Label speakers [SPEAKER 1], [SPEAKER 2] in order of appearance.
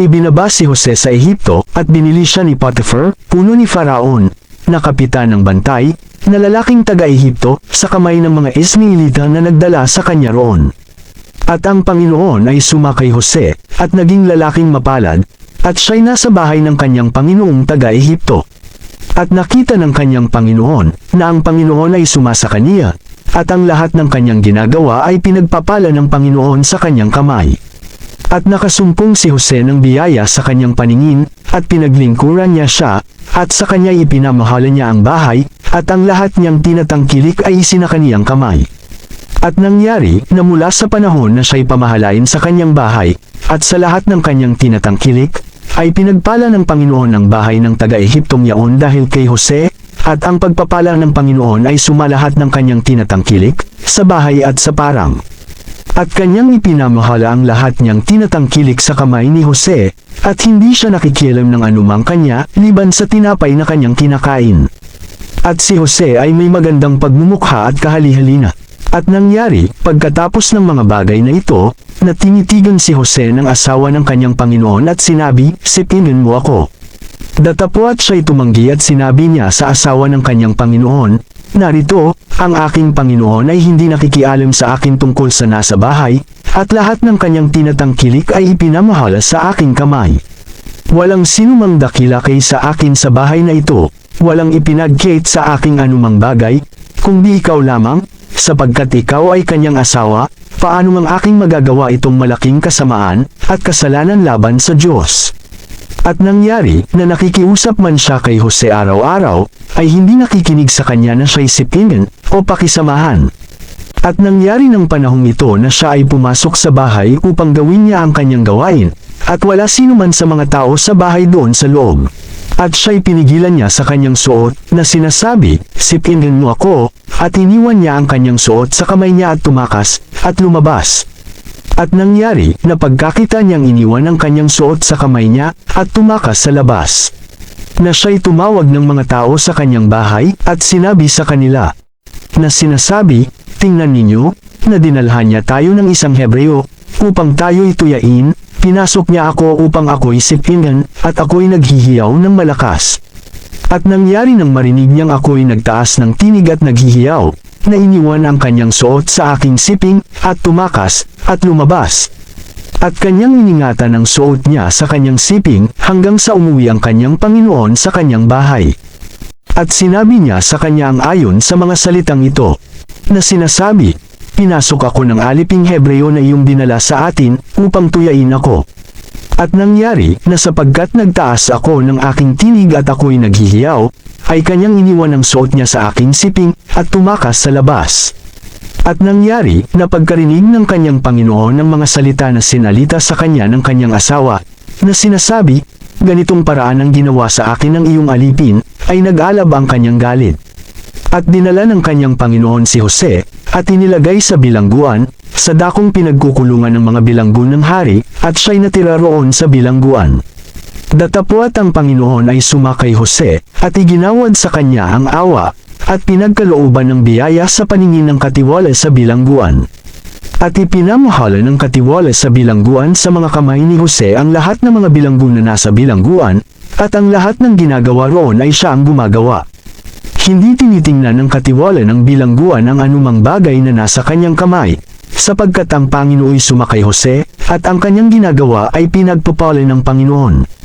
[SPEAKER 1] ibinaba si Jose sa Ehipto at binili siya ni Potiphar, puno ni Faraon, na kapitan ng bantay, na lalaking taga-Ehipto, sa kamay ng mga Ismailita na nagdala sa kanya roon. At ang Panginoon ay sumakay Jose, at naging lalaking mapalad, at siya'y nasa bahay ng kanyang Panginoong taga-Ehipto. At nakita ng kanyang Panginoon, na ang Panginoon ay sumasa kaniya, at ang lahat ng kanyang ginagawa ay pinagpapala ng Panginoon sa kanyang kamay. At nakasumpong si Jose ng biyaya sa kanyang paningin, at pinaglingkuran niya siya, at sa kanya ipinamahala niya ang bahay, at ang lahat niyang tinatangkilik ay isinakaniyang kamay. At nangyari na mula sa panahon na siya'y pamahalain sa kanyang bahay, at sa lahat ng kanyang tinatangkilik, ay pinagpala ng Panginoon ang bahay ng taga-Ehiptong yaon dahil kay Jose, at ang pagpapala ng Panginoon ay sumalahat ng kanyang tinatangkilik, sa bahay at sa parang. At kanyang ipinamahala ang lahat niyang tinatangkilik sa kamay ni Jose, at hindi siya nakikialam ng anumang kanya, liban sa tinapay na kanyang kinakain. At si Jose ay may magandang pagmumukha at kahali-halina. At nangyari, pagkatapos ng mga bagay na ito, na tinitigan si Jose ng asawa ng kanyang Panginoon at sinabi, Sipinin mo ako. Datapwat siya'y tumanggi at sinabi niya sa asawa ng kanyang Panginoon, Narito, ang aking Panginoon ay hindi nakikialam sa akin tungkol sa nasa bahay, at lahat ng kanyang tinatangkilik ay ipinamahala sa aking kamay. Walang sinumang dakila kay sa akin sa bahay na ito, walang ipinagkate sa aking anumang bagay, kundi ikaw lamang, sapagkat ikaw ay kanyang asawa, paano mang aking magagawa itong malaking kasamaan, at kasalanan laban sa Diyos. At nangyari na nakikiusap man siya kay Jose araw-araw, ay hindi nakikinig sa kanya na siya'y sipingin o pakisamahan. At nangyari ng panahong ito na siya ay pumasok sa bahay upang gawin niya ang kanyang gawain, at wala sino man sa mga tao sa bahay doon sa loob. At siya'y pinigilan niya sa kanyang suot na sinasabi, sipingin mo ako, at iniwan niya ang kanyang suot sa kamay niya at tumakas, at lumabas. At nangyari na pagkakita niyang iniwan ang kanyang suot sa kamay niya at tumakas sa labas. Na siya'y tumawag ng mga tao sa kanyang bahay at sinabi sa kanila na sinasabi, tingnan ninyo, na dinalhan niya tayo ng isang Hebreo upang tayo'y tuyain, pinasok niya ako upang ako'y sipingan at ako'y naghihiyaw ng malakas. At nangyari nang marinig niyang ako'y nagtaas ng tinig at naghihiyaw, na iniwan ang kanyang suot sa aking siping, at tumakas, at lumabas. At kanyang iningatan ang suot niya sa kanyang siping, hanggang sa umuwi ang kanyang Panginoon sa kanyang bahay. At sinabi niya sa kanya ang ayon sa mga salitang ito, na sinasabi, Pinasok ako ng aliping Hebreo na iyong dinala sa atin, upang tuyain ako. At nangyari, na sapagkat nagtaas ako ng aking tinig at ako'y naghihiyaw, ay kanyang iniwan ang suot niya sa aking siping, at tumakas sa labas. At nangyari, na pagkarinig ng kanyang Panginoon ng mga salita na sinalita sa kanya ng kanyang asawa, na sinasabi, ganitong paraan ang ginawa sa akin ng iyong alipin, ay nag-alab ang kanyang galit. At dinala ng kanyang Panginoon si Jose, at inilagay sa bilangguan, sa dakong pinagkukulungan ng mga bilanggo ng hari, at siya'y natira roon sa bilangguan. Datapwat ang Panginoon ay sumakay Jose, at iginawad sa kanya ang awa, at pinagkalooban ng biyaya sa paningin ng katiwala sa bilangguan. At ipinamahala ng katiwala sa bilangguan sa mga kamay ni Jose ang lahat ng mga bilanggo na nasa bilangguan, at ang lahat ng ginagawa roon ay siya ang gumagawa. Hindi tinitingnan ng katiwala ng bilangguan ang anumang bagay na nasa kanyang kamay, sapagkat ang Panginooy sumakay Jose, at ang kanyang ginagawa ay pinagpapala ng Panginoon.